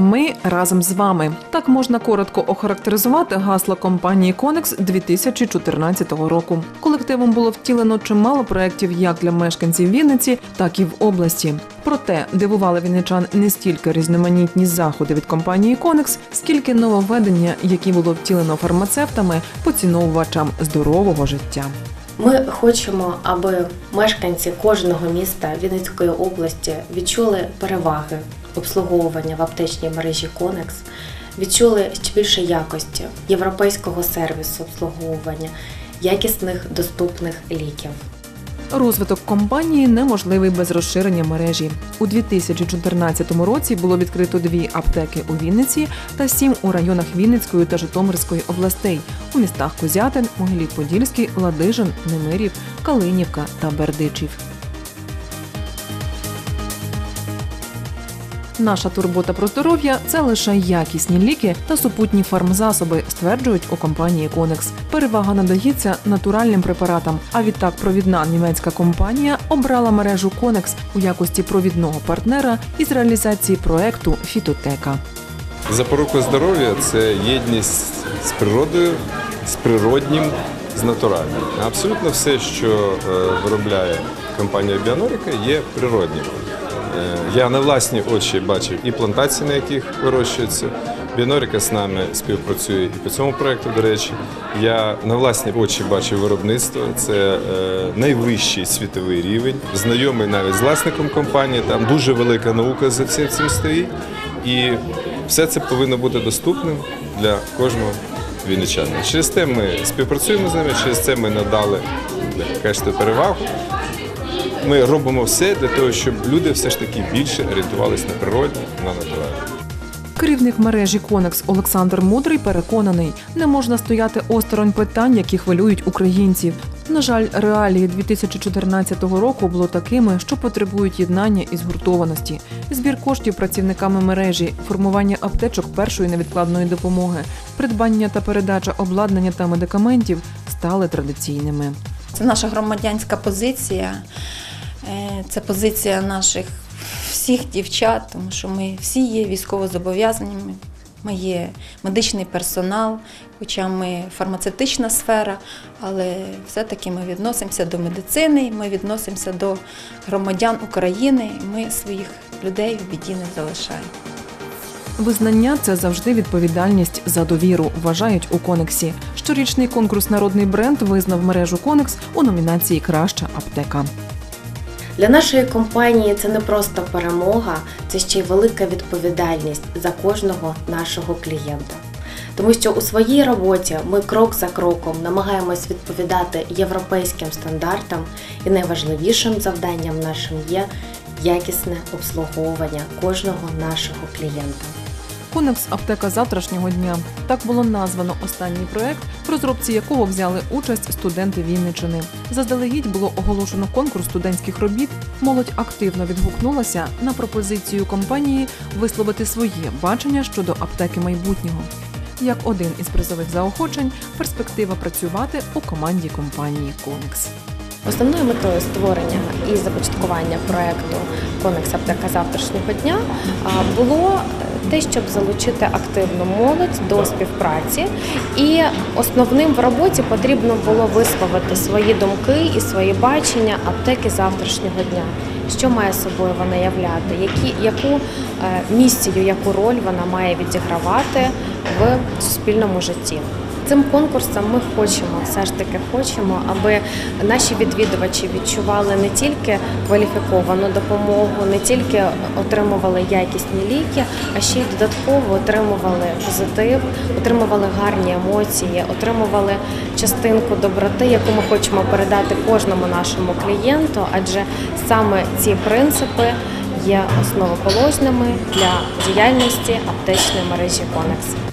Ми разом з вами. Так можна коротко охарактеризувати гасло компанії Конекс 2014 року. Колективом було втілено чимало проєктів як для мешканців Вінниці, так і в області. Проте дивували вінничан не стільки різноманітні заходи від компанії Конекс, скільки нововведення, які було втілено фармацевтами, поціновувачам здорового життя. Ми хочемо, аби мешканці кожного міста Вінницької області відчули переваги обслуговування в аптечній мережі Конекс, відчули ще більше якості, європейського сервісу обслуговування, якісних доступних ліків. Розвиток компанії неможливий без розширення мережі. У 2014 році було відкрито дві аптеки у Вінниці та сім у районах Вінницької та Житомирської областей у містах Козятин, Могилів-Подільський, Ладижин, Немирів, Калинівка та Бердичів. Наша турбота про здоров'я це лише якісні ліки та супутні фармзасоби, стверджують у компанії Конекс. Перевага надається натуральним препаратам. А відтак провідна німецька компанія обрала мережу Конекс у якості провідного партнера із реалізації проекту Фітотека. Запорука здоров'я це єдність з природою, з природнім, з натуральним. Абсолютно все, що е, виробляє компанія Біонорика, є природнім. Е, Я на власні очі бачив і плантації, на яких вирощується. Біонорика з нами співпрацює і по цьому проекту, до речі. Я на власні очі бачив виробництво. Це е, найвищий світовий рівень. Знайомий навіть з власником компанії. Там дуже велика наука за цим цим стоїть. І все це повинно бути доступним для кожного вінничанина. Через те ми співпрацюємо з ними, через це ми надали кажете, перевагу. Ми робимо все для того, щоб люди все ж таки більше орієнтувалися на природне, на натуральне. Керівник мережі Конекс Олександр Мудрий переконаний, не можна стояти осторонь питань, які хвилюють українців. На жаль, реалії 2014 року було такими, що потребують єднання і згуртованості. Збір коштів працівниками мережі, формування аптечок першої невідкладної допомоги, придбання та передача обладнання та медикаментів стали традиційними. Це наша громадянська позиція, це позиція наших всіх дівчат, тому що ми всі є військовозобов'язаними, ми є медичний персонал, хоча ми фармацевтична сфера, але все-таки ми відносимося до медицини, ми відносимося до громадян України, ми своїх людей в біді не залишаємо. Визнання це завжди відповідальність за довіру, вважають у Конексі. Щорічний конкурс Народний бренд визнав мережу Конекс у номінації Краща аптека. Для нашої компанії це не просто перемога, це ще й велика відповідальність за кожного нашого клієнта. Тому що у своїй роботі ми крок за кроком намагаємось відповідати європейським стандартам, і найважливішим завданням нашим є якісне обслуговування кожного нашого клієнта. Конекс аптека завтрашнього дня. Так було названо останній проект, в розробці якого взяли участь студенти Вінничини. Заздалегідь було оголошено конкурс студентських робіт. Молодь активно відгукнулася на пропозицію компанії висловити своє бачення щодо аптеки майбутнього. Як один із призових заохочень, перспектива працювати у команді компанії Конекс. Основною метою створення і започаткування проекту Конекс аптека завтрашнього дня було те, щоб залучити активну молодь до співпраці. І основним в роботі потрібно було висловити свої думки і свої бачення аптеки завтрашнього дня. Що має собою вона являти, які, яку е, місію, яку роль вона має відігравати в суспільному житті. Цим конкурсом ми хочемо, все ж таки хочемо, аби наші відвідувачі відчували не тільки кваліфіковану допомогу, не тільки отримували якісні ліки, а ще й додатково отримували позитив, отримували гарні емоції, отримували частинку доброти, яку ми хочемо передати кожному нашому клієнту, адже саме ці принципи є основоположними для діяльності аптечної мережі Конекс.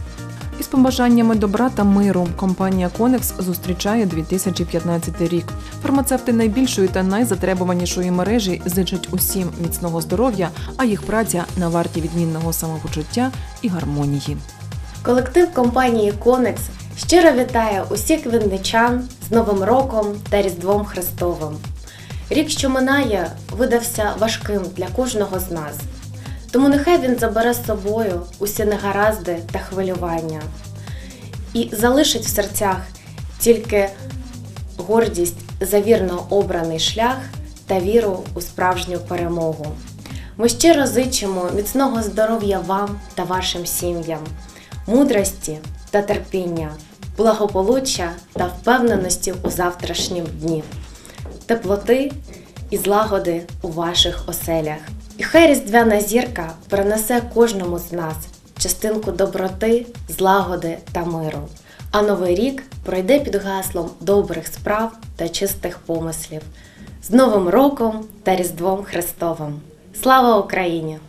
Із побажаннями добра та миру компанія Конекс зустрічає 2015 рік. Фармацевти найбільшої та найзатребуванішої мережі зичать усім міцного здоров'я, а їх праця на варті відмінного самопочуття і гармонії. Колектив компанії Конекс щиро вітає усіх вінничан з Новим роком та Різдвом Христовим. Рік, що минає, видався важким для кожного з нас. Тому нехай він забере з собою усі негаразди та хвилювання і залишить в серцях тільки гордість за вірно обраний шлях та віру у справжню перемогу. Ми щиро зичимо міцного здоров'я вам та вашим сім'ям, мудрості та терпіння, благополуччя та впевненості у завтрашнім дні, теплоти і злагоди у ваших оселях. І хай різдвяна зірка принесе кожному з нас частинку доброти, злагоди та миру. А новий рік пройде під гаслом добрих справ та чистих помислів з Новим роком та Різдвом Христовим. Слава Україні!